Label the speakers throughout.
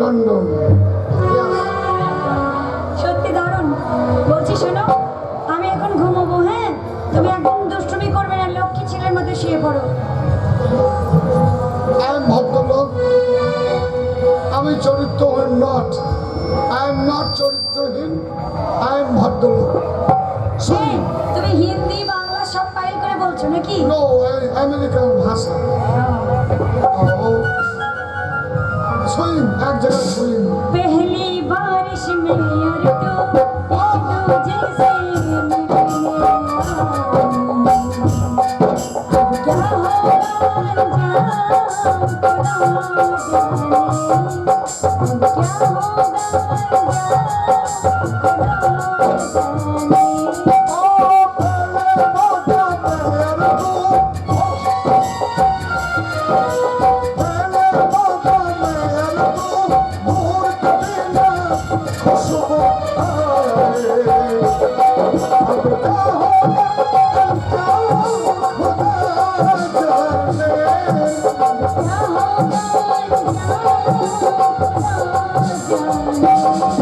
Speaker 1: London
Speaker 2: সত্যি দারুণ। বলছি শোনো আমি এখন ঘুমোবো হ্যাঁ? তুমি একদম দুষ্টুমি করবে না লক্ষ্মী ছেলের মতো শুয়ে পড়ো।
Speaker 1: আই এম ভদ্রলোক আমি চরিত্রহীন নট। আই এম নট চরিত্রহীন আই এম ভদ্রলোক। হ্যাঁ,
Speaker 2: তুমি হিন্দি বাংলা সব ফাইল করে বলছো নাকি?
Speaker 1: নো আমেরিকান ভাষা। swim. I'm just swim. Thank you.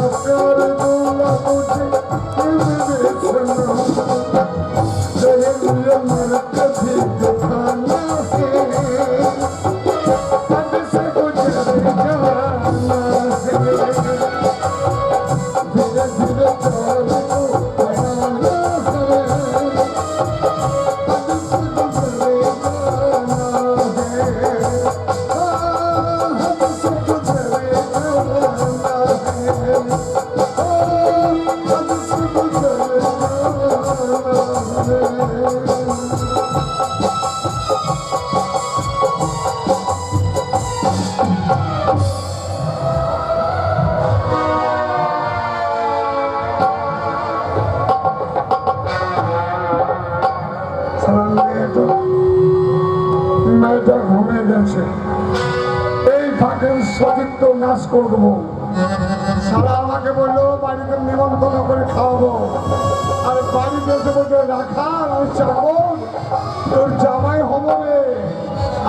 Speaker 1: থাকেন সচিত্র নাচ করব। সারা আমাকে বলল, বাড়িতে নিমন্ত্রণ করে খাওয়াবো। আর বাড়িতে এসে বলতে রাখা আমি তোর জামাই হব রে।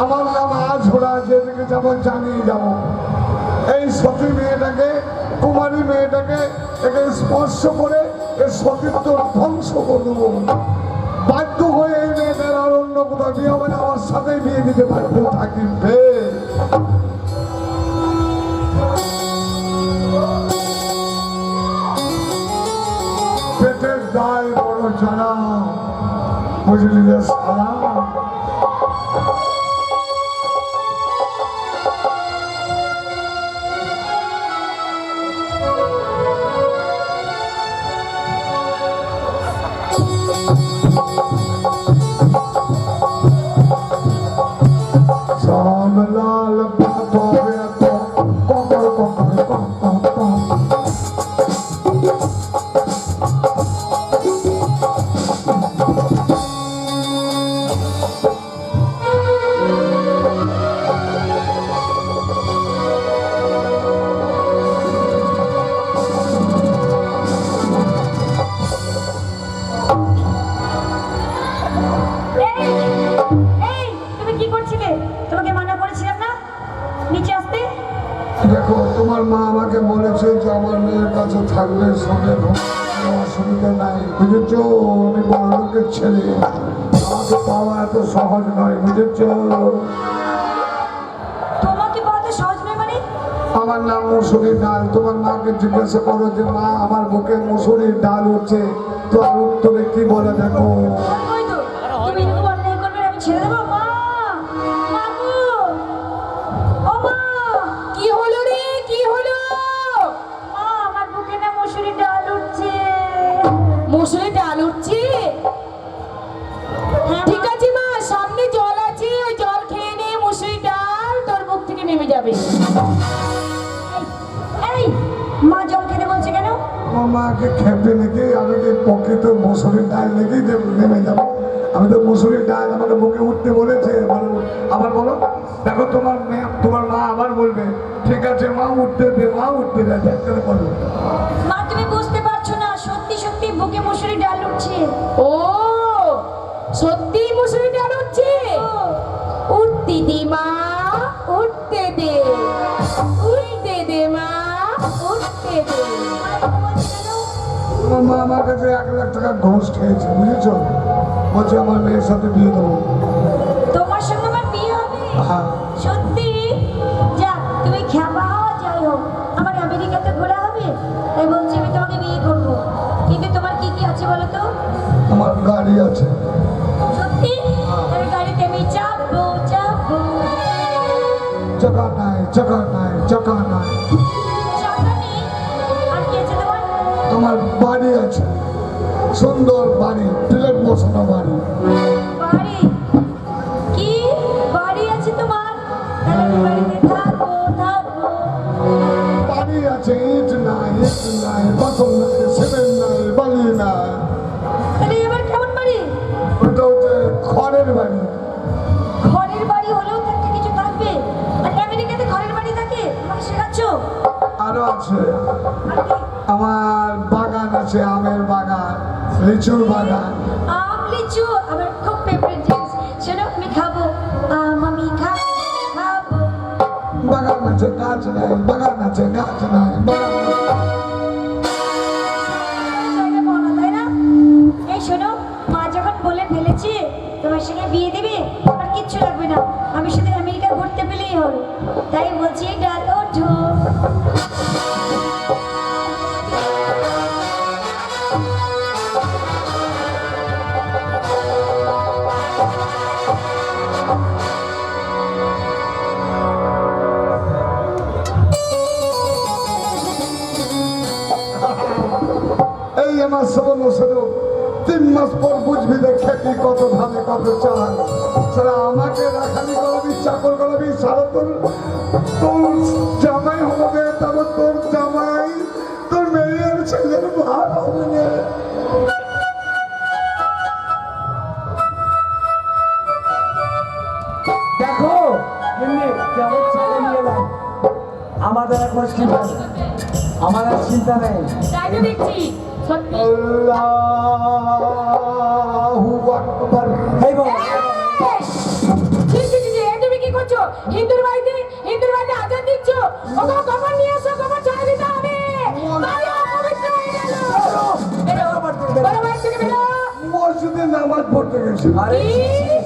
Speaker 1: আমার নাম আজ ওরা যেদিকে যাব জানিয়ে যাব। এই সতী মেয়েটাকে, কুমারী মেয়েটাকে একে স্পর্শ করে এ সতীত্ব ধ্বংস করব বাধ্য হয়ে এই মেয়েটার আর অন্য কোথাও বিয়ে আমার সাথেই বিয়ে দিতে বাধ্য থাকিবে। দায় বড় জানা থাকলে সঙ্গে অসুবিধা নাই। বুঝেছ আমি বড় লোকের ছেলে। আমাকে পাওয়া এত সহজ নয়। বুঝেছ
Speaker 2: মানে?
Speaker 1: আমার নাম মুসুরির ডাল। তোমার মাকে জিজ্ঞাসা করো যে মা আমার বুকে মুসুরির ডাল হচ্ছে তো আর উত্তরে কি বলে দেখো?
Speaker 3: নেমে যাবে।
Speaker 2: এই মা জল খেতে বলছে কেন?
Speaker 1: মাকে খেপে নাকি আমি কি প্রকৃত মুসুরির ডাল নাকি নেমে যাব। আমি তো মুসুরির ডাল আমাকে বুকে উঠতে বলেছে। বলো আবার বলো। দেখো তোমার মেয়ে তোমার মা আবার বলবে ঠিক আছে মা উঠতে দে মা উঠতে দে করে বলবে
Speaker 2: মা তুমি বুঝতে পারছ না সত্যি সত্যি বুকে মশুরি ডাল উঠছে।
Speaker 3: ও
Speaker 1: আমার কাছে এক লাখ টাকা ঘুষ খেয়েছে বুঝেছ? বলছে আমার মেয়ের সাথে বিয়ে দেবো।
Speaker 2: তোমার সঙ্গে আমার বিয়ে হবে?
Speaker 1: হ্যাঁ।
Speaker 2: সত্যি? যাক তুমি খ্যাপা হও যাই হোক। আমার আমেরিকাতে ঘোরা হবে? তাই বলছি আমি তোমাকে বিয়ে করব। কিন্তু তোমার কি কি আছে বলো তো?
Speaker 1: আমার গাড়ি আছে।
Speaker 2: সত্যি? তাহলে গাড়িতে আমি চাপবো চাপবো।
Speaker 1: চাকা নাই চাকা নাই চাকা নাই।
Speaker 2: চাকা নেই। আর কি আছে তোমার?
Speaker 1: আছে সুন্দর বাড়ি প্লেট বসানো বাড়ি।
Speaker 2: বাড়ি? কি? বাড়ি আছে
Speaker 1: ইট নাই ইট নাই নাই সিমেন্ট নাই বালি নাই। ওটা হচ্ছে খড়ের বাড়ি।
Speaker 2: ঘরের বাড়ি হলেও তো একটা কিছু থাকবে। আর আমেরিকাতে বাড়ি থাকে? আমাকে শেখাচ্ছ?
Speaker 1: আরও আছে। আমার আছে আমের বাগান লিচুর বাগান।
Speaker 2: আম লিচু আমার খুব ফেভারিট জিনিস। শোনো আমি খাব। আম আমি খাব
Speaker 1: বাগান আছে গাছ নাই বাগান আছে গাছ নাই বাগান
Speaker 2: শোনো মা যখন বলে ফেলেছে তোমার সঙ্গে বিয়ে দেবে আর কিচ্ছু লাগবে না। আমি শুধু আমেরিকা ঘুরতে পেলেই হবে। তাই বলছি ডাল ওঠো
Speaker 1: তিন মাস পর বুঝবি যে খেপি কত ধানে কত চাল সারা আমাকে রাখালি করবি চাকর করবি সারা তোর তোর জামাই হবে তারপর তোর জামাই তোর মেয়ের ছেলের ভাগ হবে না।
Speaker 4: দেখো কেমন ছেলে নিয়ে এলাম। আমাদের এখন চিন্তা নেই। আমার আর চিন্তা নেই।
Speaker 3: দেখছি। হিন্দুর বাড়িতে হিন্দুর বাড়িতে আজান দিচ্ছ? ওকে কবর নিয়ে এসো কবর ছেড়ে দিতে হবে।
Speaker 1: মসজিদে নামাজ পড়তে গেছি